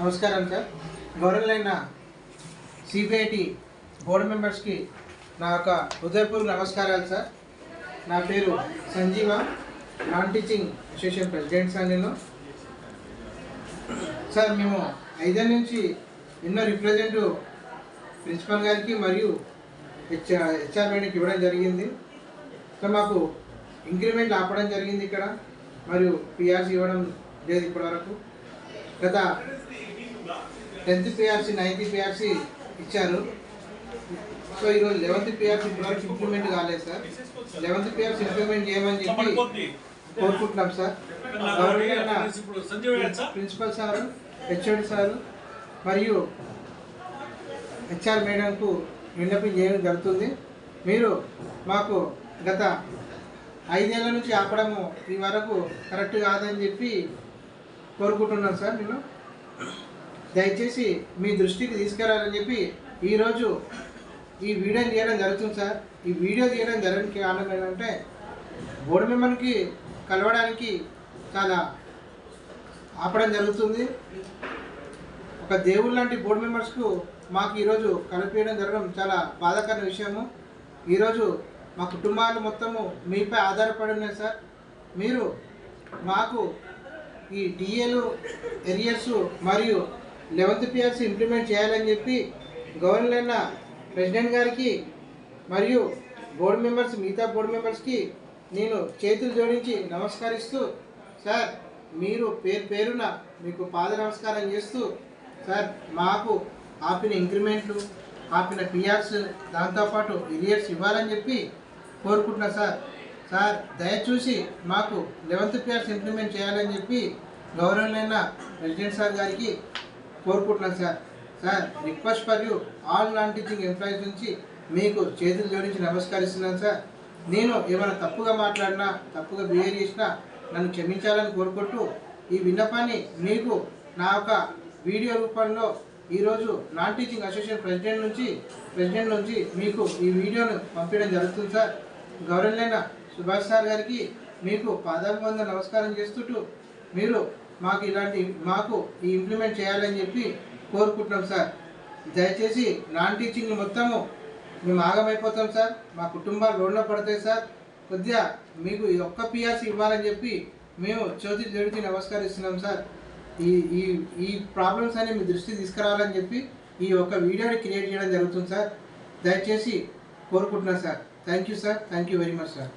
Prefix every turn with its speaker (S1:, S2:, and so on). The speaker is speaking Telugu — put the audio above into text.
S1: నమస్కారం సార్. గౌరవులైన సిబిఐటి బోర్డు మెంబర్స్కి నా యొక్క హృదయపూర్వక నమస్కారాలు సార్. నా పేరు Sanjeeva. Non teaching association president sir నేను సార్ మేము ఐదేళ్ళ నుంచి ఎన్నో రిప్రజెంటివ్ ప్రిన్సిపల్ గారికి మరియు హెచ్ హెచ్ఆర్ ఇవ్వడం జరిగింది. సో మాకు ఇంక్రిమెంట్ ఆపడం జరిగింది ఇక్కడ. మరియు పిఆర్సీ ఇవ్వడం లేదు ఇప్పటివరకు. గత టెన్త్ పిఆర్సీ నైన్త్ పిఆర్సీ ఇచ్చారు. సో ఈరోజు లెవెన్త్ పిఆర్సీ ఇప్పటివరకు ఇంప్లిమెంట్ కాలేదు సార్. లెవెన్త్ పిఆర్సీ ఇంప్లిమెంట్ చేయమని చెప్పి కోరుకుంటున్నాం sir. Principal sir. HOD sir మరియు హెచ్ఆర్ మేడంకు విన్నపం చేయడం జరుగుతుంది. మీరు మాకు గత ఐదేళ్ళ నుంచి ఆపడము ఈ వరకు కరెక్ట్ కాదని చెప్పి కోరుకుంటున్నాను సార్ నేను. దయచేసి మీ దృష్టికి తీసుకురాలని చెప్పి ఈరోజు ఈ వీడియో తీయడం జరుగుతుంది సార్. ఈ వీడియో తీయడం జరగడానికి కారణం ఏంటంటే బోర్డు మెంబర్కి కలవడానికి చాలా ఆపడం జరుగుతుంది. ఒక దేవుడు లాంటి బోర్డు మెంబర్స్కు మాకు ఈరోజు కలిపియడం జరగడం చాలా బాధాకరమైన విషయము. ఈరోజు మా కుటుంబాలు మొత్తము మీపై ఆధారపడి ఉన్నాయి సార్. మీరు మాకు ఈ డిఏలు ఎరియర్స్ మరియు లెవెన్త్ పిఆర్సీ ఇంప్లిమెంట్ చేయాలని చెప్పి గవర్నర్ ప్రెసిడెంట్ గారికి మరియు బోర్డు మెంబర్స్ మిగతా బోర్డు మెంబర్స్కి నేను చేతులు జోడించి నమస్కరిస్తూ సార్ మీరు పేరు పేరున మీకు పాద నమస్కారం చేస్తూ సార్ మాకు ఆపిన ఇంక్రిమెంట్లు ఆపిన పిఆర్స్ దాంతోపాటు ఇరియర్స్ ఇవ్వాలని చెప్పి కోరుకుంటున్నా సార్. సార్ దయచూసి మాకు లెవెన్త్ పిఆర్స్ ఇంప్లిమెంట్ చేయాలని చెప్పి గౌరవనీయ ప్రెసిడెంట్ సార్ గారికి కోరుకుంటున్నాను sir. Sir request for you all non teaching employees నుంచి మీకు చేతులు జోడించి నమస్కరిస్తున్నాను సార్. నేను ఏమైనా తప్పుగా మాట్లాడినా తప్పుగా బిహేవ్ చేసినా నన్ను క్షమించాలని కోరుకుంటూ ఈ విన్నపాన్ని మీకు నా యొక్క వీడియో రూపంలో ఈరోజు నాన్ టీచింగ్ అసోసియేషన్ ప్రెసిడెంట్ నుంచి ప్రెసిడెంట్ నుంచి మీకు ఈ వీడియోను పంపించడం జరుగుతుంది సార్. గౌరవనీయ సుభాష్ సార్ గారికి మీకు పాదాభివందన నమస్కారం చేస్తుంటూ మీరు మాకు ఇలాంటి మాకు ఈ ఇంప్లిమెంట్ చేయాలని చెప్పి కోరుకుంటున్నాం సార్. దయచేసి నాన్ టీచింగ్ మొత్తము మేము ఆగమైపోతాం సార్. మా కుటుంబాలు రోడ్లో పడతాయి సార్. కొద్దిగా మీకు ఈ ఒక్క పిఆర్సీ ఇవ్వాలని చెప్పి మేము చోతి జడిచి నమస్కరిస్తున్నాం సార్. ఈ ఈ ఈ ప్రాబ్లమ్స్ అన్ని మీ దృష్టికి తీసుకురావాలని చెప్పి ఈ యొక్క వీడియోని క్రియేట్ చేయడం జరుగుతుంది సార్. దయచేసి కోరుకుంటున్నాను sir. Thank you sir thank you very much sir